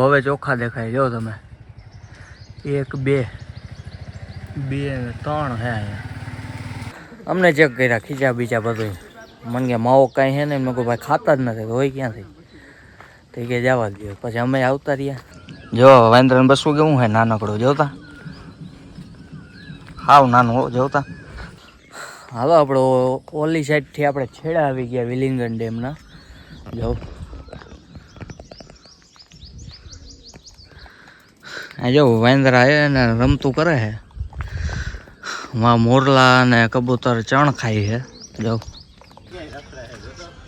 હવે ચોખ્ખા દેખાય. જો તમે. એક, બે. બે, ત્રણ હે અહીંયા. અમને ચેક કર્યા, ખીચા બીચા બધું મને કે માવો કાંઈ હે ને મેં કોઈ ભાઈ, ખાતા જ નથી. હોય ક્યાંથી? તો કે, જવા દો પછી અમે આવતા રહ્યા. જો વાંદરાને બસવું કેવું હે નાનકડું. જોતા? હાવ નાનું જોતા? હાલો, આપણો ઓલી સાઈડથી આપણે છેડા આવી ગયા, વિલિંગન ડેમના. જો. આ જો વાંદરા હે ને રમતું કરે છે. માં મોરલા અને કબૂતર ચણ ખાય છે. જો.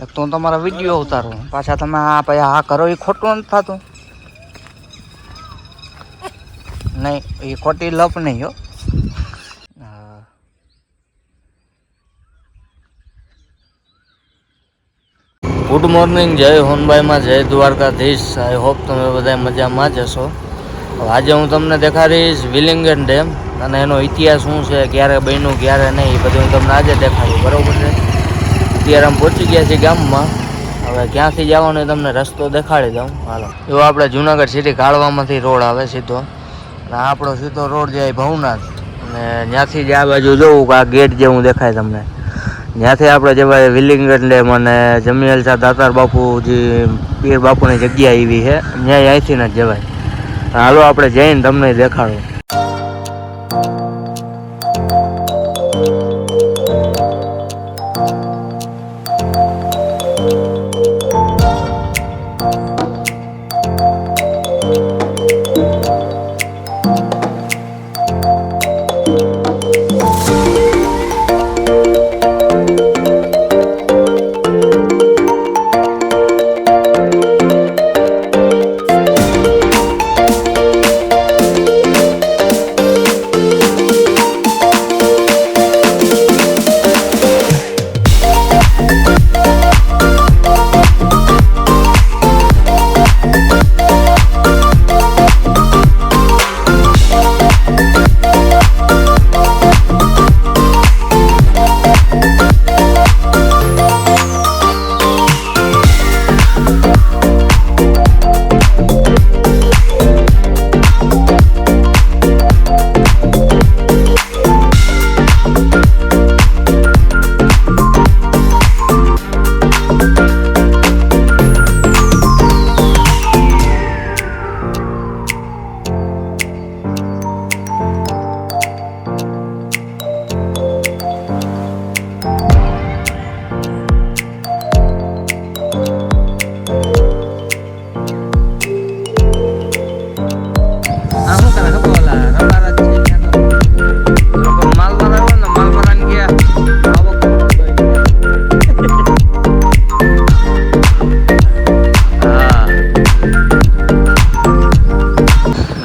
એક તો તમારા વીડિયો ઉતારું. પાછા તમે આ પછી આ કરો એ ખોટું નથી થતું. નહીં એ ખોટી લપ નહીં હો. ગુડ મોર્નિંગ જય હોનબાઈમાં, જય દ્વારકાધીશ. આઈ હોપ તમે બધા મજામાં જ હશો. આજે હું તમને દેખાડીશ વિલિંગન ડેમ અને એનો ઇતિહાસ શું છે, ક્યારે બન્યું, ક્યારે નહીં, એ બધું હું તમને આજે દેખાડું, બરાબર છે? અત્યારે અમે પહોંચી ગયા છીએ ગામમાં. હવે ક્યાંથી જવાનો તમને રસ્તો દેખાડી દઉં. હાલો. એવો આપણે જુનાગઢ સિટી કાઢવામાંથી રોડ આવે સીધો. અને આપણો સીધો રોડ જાય ભવનાથ. અને ત્યાંથી જ આ બાજુ જોઉં કે આ ગેટ જેવું દેખાય તમને. ત્યાંથી આપણે જવાય વિલિંગન ડેમ અને જમિયલ શાહ દાતાર બાપુજી, પીર બાપુની જગ્યા એવી છે. ત્યાં અહીંથી જ જવાય. હાલો આપણે જઈને તમને દેખાડું.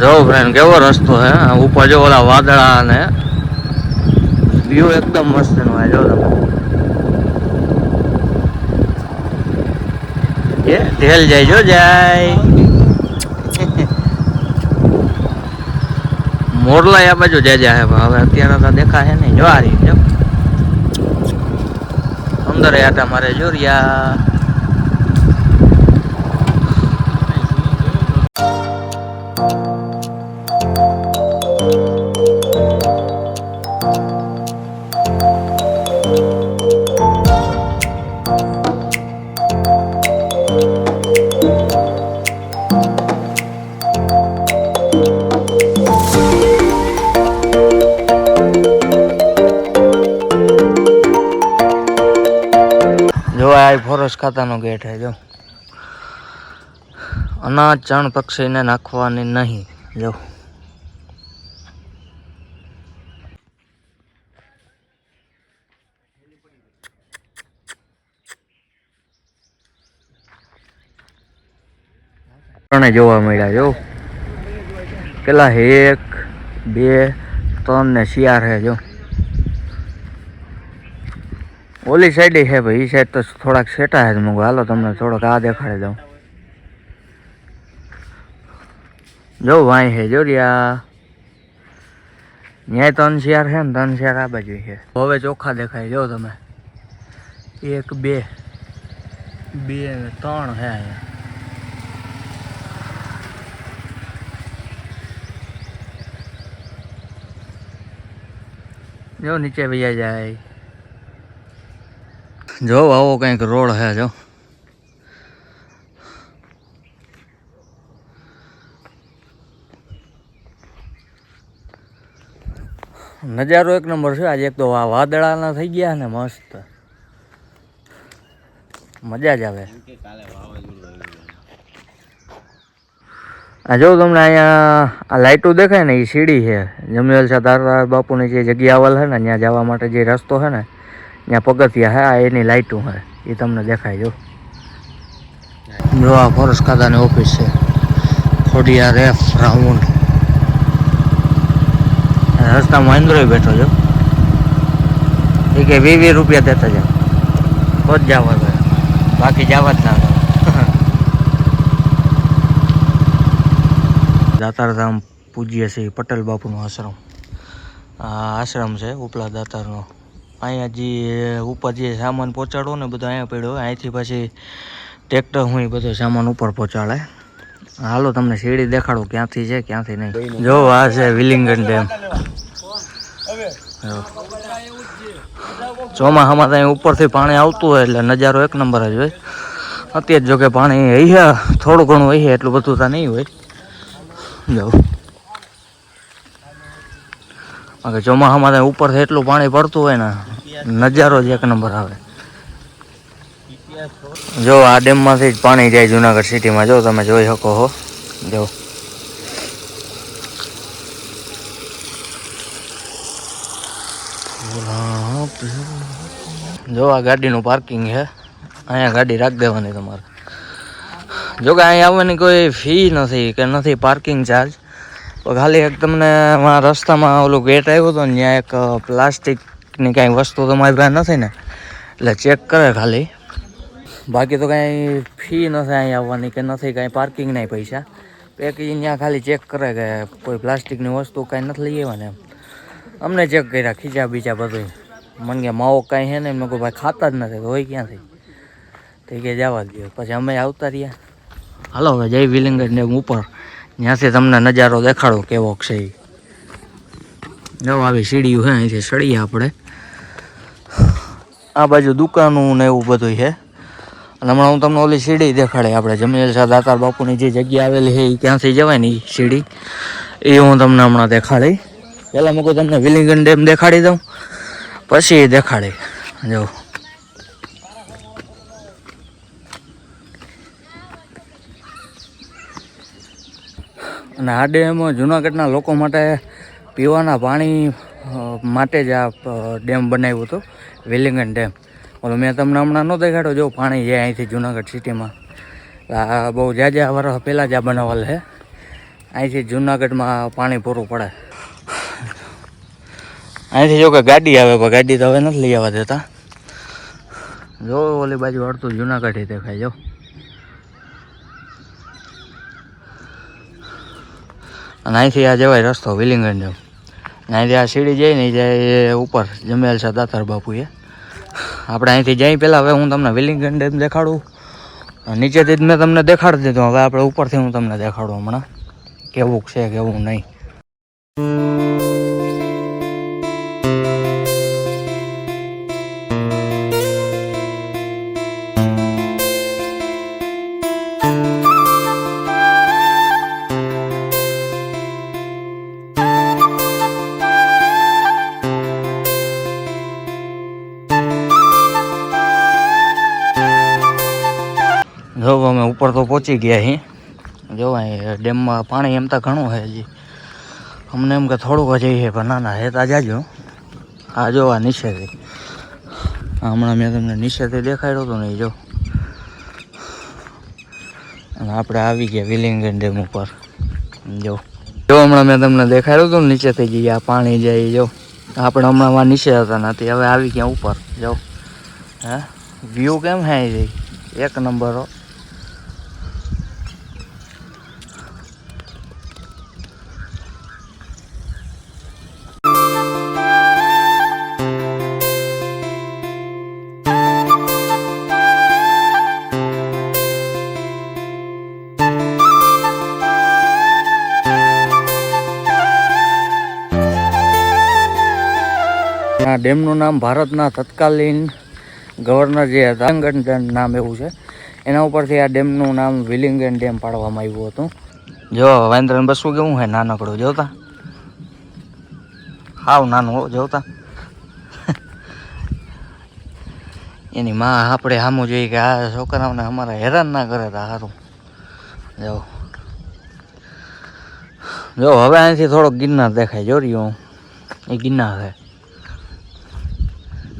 જો ફ્રેન્ડ કેવો રસ્તો હે? ઉપર જો ઓલા વાદળા અને વ્યૂ એકદમ મસ્તનું જો ઢેલ જાય જો જાય. મોરલા આ બાજુ જાય હે હવે અત્યારે તો દેખા હે નહીં. જો આ રીતે અંદર આટા મારે જોરિયા. ફોરેસ્ટ ખાતાનો ગેટ છે જો. અનાજ, ચણ પક્ષીને નાખવાની નહીં, જો. ત્રણે જોવા મળ્યા, જો. પેલા એક, બે, ત્રણ ને શિયાર હે, જો. ઓલી સાઈડે છે ભાઈ એ સાઈડ તો થોડાક સેટા છે મગું હાલો તમને થોડોક આ દેખાડી દઉં. જો વાંય છે જોડિયા ન્યાય ત્રણ શેર છે ને ત્રણ શેર આ બાજુ છે. હવે ચોખ્ખા દેખાય, જો તમે. એક, બે. બે ને ત્રણ છે અહીંયા. જો નીચે ભૈયા જાય. જો, આવો કંઈક રોડ હે, જો. નજારો એક નંબર છે. આજે એક તો વાદળાના થઈ ગયા ને મસ્ત. મજા જ આવે. આ જો તમને અહીંયા આ લાઇટો દેખાય ને એ સીડી છે. જમવેલ છે, તારા બાપુની જે જગ્યા આવેલ છે ને, ત્યાં જવા માટે જે રસ્તો છે ને ત્યાં પગથિયા હા, એની લાઇટું હે એ તમને દેખાય, જો. જો આ ફોરેસ્ટ ખાતાની ઓફિસ છે. ખોડિયા રેફ રાઉન્ડ રસ્તામાં ઇન્દ્રોય બેઠો છો. એ કે વીસ વીસ રૂપિયા દેતા જાવ તો જ જવા દે. બાકી જવા જ ના દાતારધામ પૂજ્ય શ્રી પટેલ બાપુનો આશ્રમ. આ આશ્રમ છે ઉપલા દાતારનો. અહીંયા જે ઉપર જે સામાન પહોંચાડો ને બધો અહીંયા પડ્યો, અહીંથી પછી ટ્રેક્ટર હું બધો સામાન ઉપર પહોંચાડે. હાલો, તમને સીડી દેખાડું, ક્યાંથી છે, ક્યાંથી નહીં. જો, આ છે વિલિંગન ડેમ. ચોમાસામાં તો અહીં ઉપરથી પાણી આવતું હોય એટલે નજારો એક નંબર જ હોય. અત્યારે જો કે પાણી અહીંયા થોડું ઘણું અહીંયા એટલું બધું તો નહીં હોય. જો. બાકી ચોમાસામાં ઉપરથી એટલું પાણી પડતું હોય ને, નજારો જ એક નંબર આવે. જો આ ડેમમાંથી જ પાણી જાય જુનાગઢ સિટીમાં. જો તમે જોઈ શકો હો. જો. જો આ ગાડીનું પાર્કિંગ છે. અહીંયા ગાડી રાખી દેવાની તમારે. જો કે અહીંયા આવવાની કોઈ ફી નથી કે નથી પાર્કિંગ ચાર્જ. ખાલી એક તમને રસ્તામાં ઓલું ગેટ આવ્યો હતો ને ત્યાં એક પ્લાસ્ટિકની કાંઈ વસ્તુ તમારી પાસે નથી ને. એટલે ચેક કરે ખાલી. બાકી તો કાંઈ ફી નથી અહીં આવવાની કે નથી, કાંઈ પાર્કિંગના પૈસા. એક ત્યાં ખાલી ચેક કરે કે કોઈ પ્લાસ્ટિકની વસ્તુ કાંઈ નથી લઈ આવવાને એમ. અમને ચેક કર્યા ખીચા બીજા બધું મને કે માવો કાંઈ છે ને મેં કહું ભાઈ, ખાતા જ નથી હોય ક્યાંથી? તો કે, જવા દો પછી અમે આવતા રહ્યા. હાલો હવે જય વિલિંગર ને ઉપર. ત્યાંથી તમને નજારો દેખાડો કેવો છે. જો આવી સીડીયું હે, અહીંથી સળીએ આપણે. આ બાજુ દુકાનું ને એવું બધું છે અને હમણાં હું તમને ઓલી સીડી દેખાડે આપણે, જમીલ શાહ દાતાર બાપુની જે જગ્યા આવેલી છે એ ક્યાંથી જવાય ને સીડી? એ હું તમને હમણાં દેખાડી. પહેલાં મૂકું તમને વિલિંગન ડેમ દેખાડી દઉં, પછી એ દેખાડી. જો. અને આ ડેમ જુનાગઢના લોકો માટે પીવાના પાણી માટે જ આ ડેમ બનાવ્યો હતો, વિલિંગન ડેમ. ઓલો મેં તમને હમણાં ન દેખાડ્યો જો પાણી જાય અહીંથી જુનાગઢ સિટીમાં. આ બહુ જાજા વર્ષ પહેલાં જ આ બનાવેલ છે. અહીંથી જુનાગઢમાં પાણી પૂરું પડે. અહીંથી જો કે ગાડી આવે, પણ ગાડી તો હવે નથી લઈ આવવા દેતા. જો ઓલી બાજુ અડતું જુનાગઢ દેખાય, જો. અને અહીંથી આ જવાય રસ્તો, વિલિંગન જેમ. અહીંથી આ સીડી જાય ને જાય ઉપર, જમેલ છે દાતર બાપુએ. આપણે અહીંથી જઈ પહેલાં હવે હું તમને વિલિંગન ડેમ દેખાડું. નીચેથી જ મેં તમને દેખાડી દીધું, હવે આપણે ઉપરથી હું તમને દેખાડું હમણાં. કેવું છે, કેવું નહીં. પહોંચી ગયા અહીં જો ડેમમાં પાણી એમ તો ઘણું છે હજી. અમને એમ કે થોડુંક જ છે પણ ના ના હેતા જાજો. આ જો આ નીચેથી હમણાં મેં તમને નીચેથી દેખાડ્યો હતો ને જો. અને આપણે આવી ગયા વિલિંગન ડેમ ઉપર. જો. જો હમણાં મેં તમને દેખાડ્યું હતું ને નીચેથી જઈએ આ પાણી જાય જો. આપણે હમણાં વા નીચે હતા નથી હવે આવી ગયા ઉપર. જો. હે? વ્યૂ કેમ હે? એક નંબર ડેમનું નામ ભારતના તત્કાલીન ગવર્નર જે હતા નામ એવું છે. એના ઉપરથી આ ડેમનું નામ વિલિંગન ડેમ પાડવામાં આવ્યું હતું. જો વાંદરાને બસવું કેવું છે નાનકડું, જોતા? હાવ નાનું હો, જોતા? એની માં આપણે સામું જોઈએ કે આ છોકરાઓને અમારા હેરાન ના કરે તા સારું જો. જો, હવે અહીંથી થોડોક ગિરનાર દેખાય જો રહ્યું એ ગિરનાર છે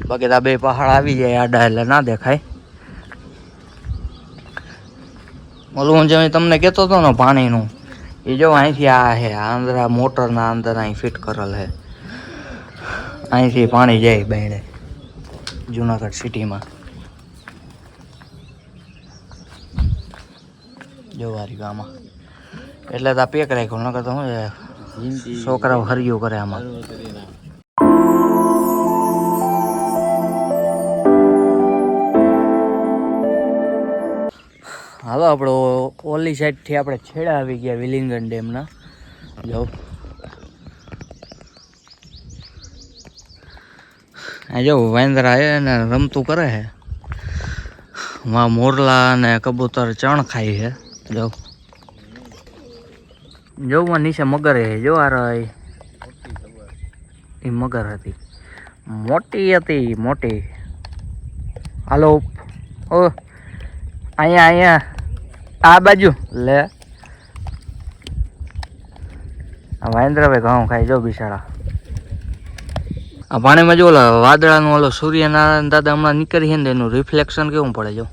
બાકી તો આ બે પહાડ આવી જાય આડા એટલે ના દેખાય. ઓલું હું જે તમને કહેતો હતો ને પાણીનું એ જો અહીંથી આ છે આંધ્રા મોટરના અંદર અહીં ફિટ કરેલ છે અહીંથી પાણી જાય બેડે જુનાગઢ સિટીમાં. જોવારી આમાં એટલે તો આ પેક રાખ્યો નકર તો શું છોકરાઓ હરિયો કરે આમાં. હાલો આપણો ઓલી સાઈડથી આપણે છેડા આવી ગયા વિલિંગન ડેમના. જો. આ જો વાંદરા એ ને રમતું કરે છે માં મોરલા અને કબૂતર ચણ ખાય છે જો. જોમાં નીચે મગર છે જો આ રહી એ મગર હતી. મોટી હતી, મોટી. હાલો. ઓ. અહીંયા અહીંયા. આ બાજુ લે. આ મહેન્દ્રભાઈ ઘઉં ખાઈ જો બિચારા. આ પાણીમાં જો ઓલા વાદળાનું ઓલો સૂર્યનારાયણ દાદા હમણાં નીકળી છે ને એનું રિફ્લેક્શન કેવું પડે જો?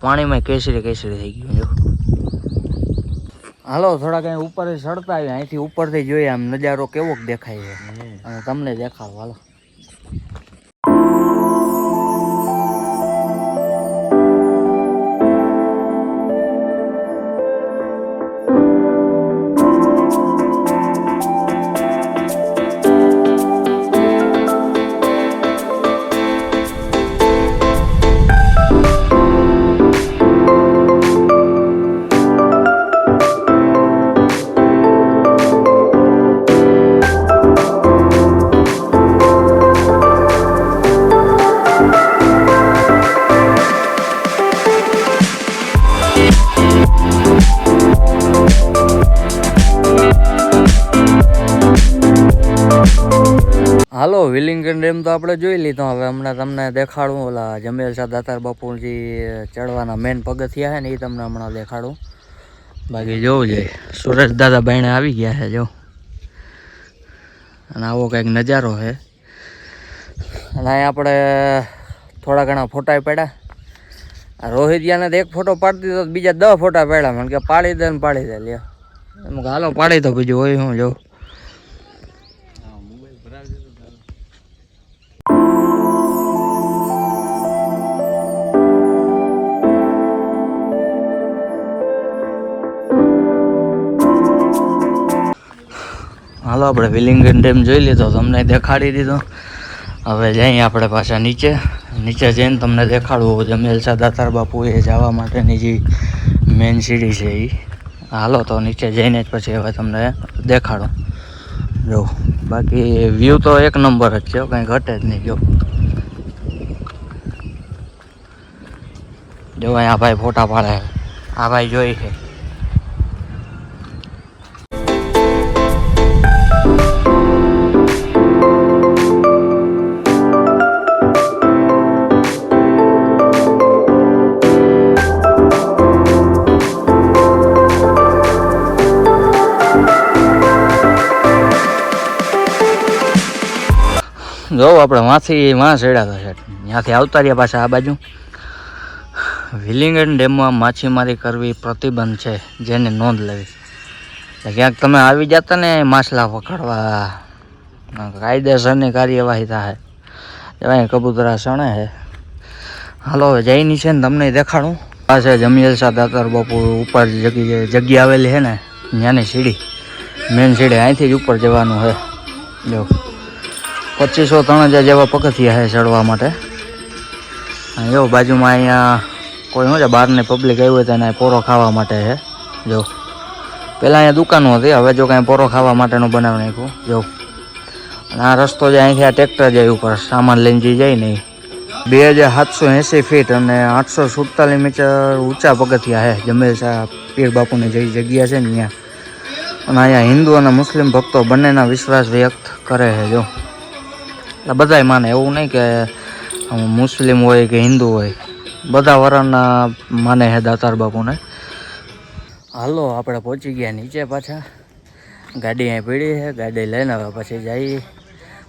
પાણીમાં કેસરી કેસરી થઈ ગયું જો. હાલો થોડા કઈ ઉપર ચડતા આવ્યા અહીંથી ઉપરથી જોઈએ આમ નજારો કેવો દેખાય છે. અને તમને દેખાવ હાલો. હાલો, વિલિંગન ડેમ તો આપણે જોઈ લીધો. હવે હમણાં તમને દેખાડું. ઓલા જમેલ શાહ દાતાર બાપુજી ચડવાના મેન પગથિયા છે ને એ તમને હમણાં દેખાડું. બાકી જોવું જોઈએ સુરેશ દાદા ભાઈને આવી ગયા છે, જો. અને આવો કંઈક નજારો છે. અને અહીં આપણે થોડા ઘણા ફોટા પડ્યા. રોહિતિયાને તો એક ફોટો પાડતી તો બીજા દસ ફોટા પડ્યા. મને કે પાડી દે ને પાડી દે, લ્યો. એમ કે, હાલો, પાડી તો બીજું હોય હું જોઉં હાલો, આપણે વિલિંગન ડેમ જોઈ લીધો, તમને દેખાડી દીધો. હવે જઈએ આપણે પાછા નીચે. નીચે જઈને તમને દેખાડવું જમેલસા દાતાર બાપુ એ જવા માટેની જે મેન સીડી છે એ હાલો, તો નીચે જઈને જ પછી હવે તમને દેખાડો. જો, બાકી વ્યૂ તો એક નંબર જ છે કંઈ ઘટે જ નહીં. જો. જો અહીંયા ભાઈ ફોટા પાડે. આ ભાઈ જોઈ છે. જો, આપણે વાંથી વાં ચડ્યા છે. ત્યાંથી આવતા રહ્યા પાછા આ બાજુ. વિલિંગન ડેમમાં માછીમારી કરવી પ્રતિબંધ છે, જેને નોંધ લેવી. ક્યાંક તમે આવી જતા ને, માછલા પકડવા. કાયદેસરની કાર્યવાહી થાય. એવા કબૂતરા સણે છે. હાલો, હવે જઈની છે ને, તમને દેખાડું. પાસે જમિયલ શાહ દાતાર બાપુ ઉપર જગ્યા જગ્યા આવેલી છે ને, ત્યાંની સીડી. મેન સીડી અહીંથી જ ઉપર જવાનું છે. જો. પચીસો ત્રણ હજાર જેવા પગથિયા છે ચડવા માટે. જો બાજુમાં અહીંયા કોઈ શું છે, બહારની પબ્લિક આવી હોય તો એને પોરો ખાવા માટે છે. જો પહેલાં અહીંયા દુકાનો હતી, હવે જો કાંઈ પોરો ખાવા માટેનું બનાવી નાખ્યું. જો આ રસ્તો જે અહીંથી આ ટ્રેક્ટર જાય ઉપર, સામાન લઈને જઈ જાય નહીં બે હજાર સાતસો એંસી ફીટ અને આઠસો સુડતાલીસ મીટર ઊંચા પગથિયા છે. જમેલ શાહ પીર બાપુની જે જગ્યા છે ને અહીંયા અને અહીંયા હિન્દુ અને મુસ્લિમ ભક્તો બંનેના વિશ્વાસ વ્યક્ત કરે છે, જો. એટલે બધાય માને એવું નહીં કે મુસ્લિમ હોય કે હિન્દુ હોય. બધા વરણના માને છે દાતાર બાપુને. હાલો, આપણે પહોંચી ગયા નીચે પાછા. ગાડી અહીં પીડી છે, ગાડી લઈને હવે પછી જઈએ.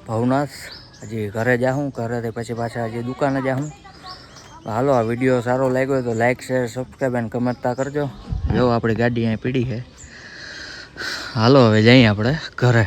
ભવનાથ, હજી ઘરે જાઉં ઘરેથી પછી પાછા હજી દુકાને જાઉં હાલો, આ વીડિયો સારો લાગ્યો તો લાઈક શેર સબસ્ક્રાઈબ અને કમેન્ટતા કરજો. જો આપણી ગાડી અહીં પીડી છે. હાલો, હવે જઈએ આપણે ઘરે.